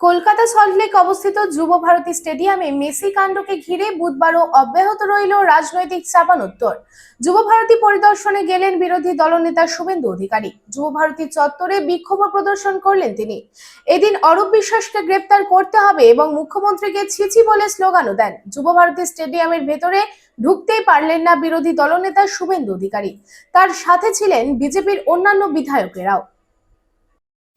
কলকাতা সল্টলেক অবস্থিত যুব ভারতী স্টেডিয়ামে মেসি কাণ্ডকে ঘিরে বুধবারও অব্যাহত রইল রাজনৈতিক চাপানোত্তর। যুব ভারতী পরিদর্শনে গেলেন বিরোধী দলনেতা শুভেন্দু অধিকারী। যুব ভারতী চত্বরে বিক্ষোভ প্রদর্শন করলেন তিনি। এদিন অরূপ বিশ্বাসকে গ্রেপ্তার করতে হবে এবং মুখ্যমন্ত্রীকে ছিছি বলে স্লোগানও দেন। যুব ভারতী স্টেডিয়ামের ভেতরে ঢুকতেই পারলেন না বিরোধী দলনেতা শুভেন্দু অধিকারী। তার সাথে ছিলেন বিজেপির অন্যান্য বিধায়কেরাও।